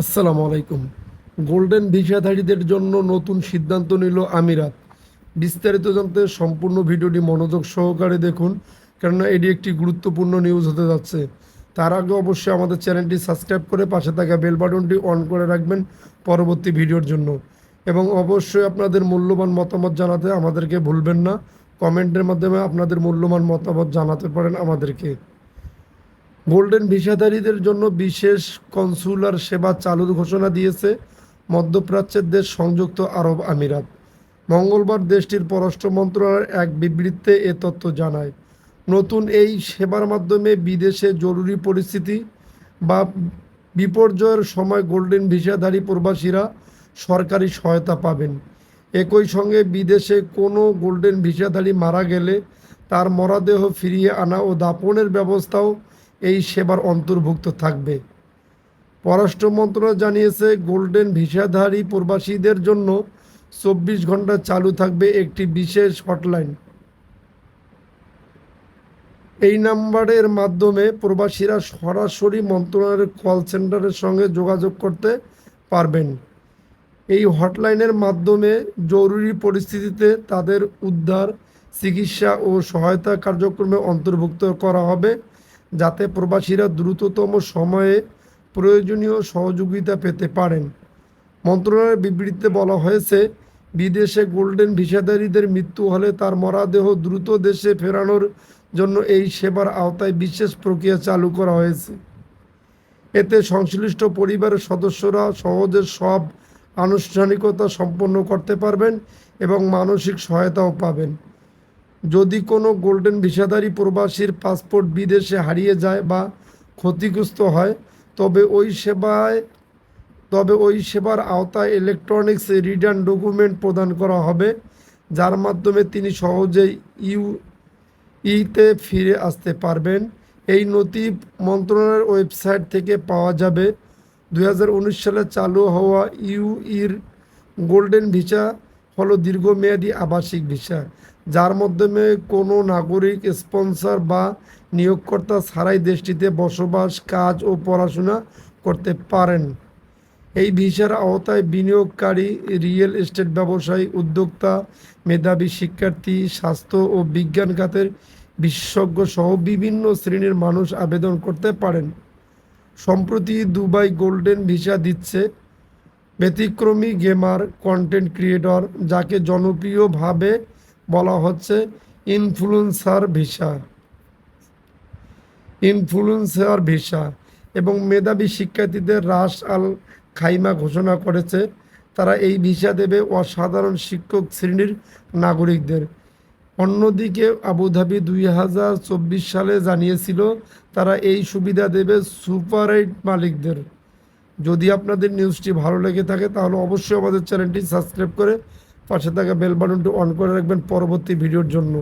আসসালামু আলাইকুম। গোল্ডেন ভিসাধারীদের জন্য নতুন সিদ্ধান্ত নিল আমিরাত। বিস্তারিত জানতে সম্পূর্ণ ভিডিওটি মনোযোগ সহকারে দেখুন, কেননা এটি একটি গুরুত্বপূর্ণ নিউজ হতে যাচ্ছে। তার আগে অবশ্যই আমাদের চ্যানেলটি সাবস্ক্রাইব করে পাশে থাকা বেল বাটনটি অন করে রাখবেন পরবর্তী ভিডিওর জন্য। এবং অবশ্যই আপনাদের মূল্যবান মতামত জানাতে আমাদেরকে ভুলবেন না। কমেন্টের মাধ্যমে আপনাদের মূল্যবান মতামত জানাতে পারেন আমাদেরকে। গোল্ডেন ভিসাধারীদের জন্য বিশেষ কনসুলার সেবা চালুর ঘোষণা দিয়েছে মধ্যপ্রাচ্যের দেশ সংযুক্ত আরব আমিরাত। মঙ্গলবার দেশটির পররাষ্ট্র মন্ত্রণালয়ের এক বিবৃতিতে এ তথ্য জানায়, নতুন এই সেবার মাধ্যমে বিদেশে জরুরি পরিস্থিতি বা বিপর্যয়ের সময় গোল্ডেন ভিসাধারী প্রবাসীরা সরকারি সহায়তা পাবেন। একই সঙ্গে বিদেশে কোনো গোল্ডেন ভিসাধারী মারা গেলে তার মরাদেহ ফিরিয়ে আনা ও দাপনের ব্যবস্থাও এই সেবার অন্তর্ভুক্ত থাকবে। পররাষ্ট্র মন্ত্রণালয় জানিয়েছে, গোল্ডেন ভিসাধারী প্রবাসীদের জন্য চব্বিশ ঘণ্টা চালু থাকবে একটি বিশেষ হটলাইন। এই নাম্বারের মাধ্যমে প্রবাসীরা সরাসরি মন্ত্রণালয়ের কল সেন্টারের সঙ্গে যোগাযোগ করতে পারবেন। এই হটলাইনের মাধ্যমে জরুরি পরিস্থিতিতে তাদের উদ্ধার, চিকিৎসা ও সহায়তা কার্যক্রমে অন্তর্ভুক্ত করা হবে। যাতে প্রবাসীরা দ্রুততম সময়ে প্রয়োজনীয় সহযোগিতা পেতে পারেন। মন্ত্রণালয়ের বিবৃতিতে বলা হয়েছে, বিদেশে গোল্ডেন ভিসাধারীদের মৃত্যু হলে তার মরাদেহ দ্রুত দেশে ফেরানোর জন্য এই সেবার আওতায় বিশেষ প্রক্রিয়া চালু করা হয়েছে। এতে সংশ্লিষ্ট পরিবারের সদস্যরা সহজে সব আনুষ্ঠানিকতা সম্পন্ন করতে পারবেন এবং মানসিক সহায়তাও পাবেন। যদি কোনো গোল্ডেন ভিসাধারী প্রবাসীর পাসপোর্ট বিদেশে হারিয়ে যায় বা ক্ষতিগ্রস্ত হয়, তবে ওই সেবায়, তবে ওই সেবার আওতায় ইলেকট্রনিক্স রিটার্ন ডকুমেন্ট প্রদান করা হবে, যার মাধ্যমে তিনি সহজেই ইউ ইতে ফিরে আসতে পারবেন। এই নথি মন্ত্রণালয়ের ওয়েবসাইট থেকে পাওয়া যাবে। দু হাজার উনিশ সালে চালু হওয়া ইউইর গোল্ডেন ভিসা হলো দীর্ঘমেয়াদী আবাসিক ভিসা যার মাধ্যমে কোনো নাগরিক স্পন্সর বা নিয়োগকর্তা ছাড়াই দেশটিতে বসবাস, কাজ ও পড়াশোনা করতে পারেন। এই ভিসার আওতায় বিনিয়োগকারী, রিয়েল এস্টেট ব্যবসায়ী, উদ্যোক্তা, মেধাবী শিক্ষার্থী, স্বাস্থ্য ও বিজ্ঞান খাতের বিশেষজ্ঞ সহ বিভিন্ন শ্রেণির মানুষ আবেদন করতে পারেন। সম্প্রতি দুবাই গোল্ডেন ভিসা দিচ্ছে ব্যতিক্রমী গেমার কন্টেন্ট ক্রিয়েটর যাকে জনপ্রিয়ভাবে বলা হচ্ছে ইনফ্লুয়েন্সার ভিসা। ইনফ্লুয়েন্সার ভিসা এবং মেধাবী শিক্ষার্থীদের রাস আল খাইমা ঘোষণা করেছে। তারা এই ভিসা দেবে অসাধারণ শিক্ষক শ্রেণির নাগরিকদের। অন্যদিকে আবুধাবি দুই হাজার চব্বিশ সালে জানিয়েছিল, তারা এই সুবিধা দেবে সুপার এইট মালিকদের। যদি আপনাদের নিউজটি ভালো লেগে থাকে, তাহলে অবশ্যই আমাদের চ্যানেলটি সাবস্ক্রাইব করে পাশে থাকা বেল বাটনটি অন করে রাখবেন পরবর্তী ভিডিওর জন্য।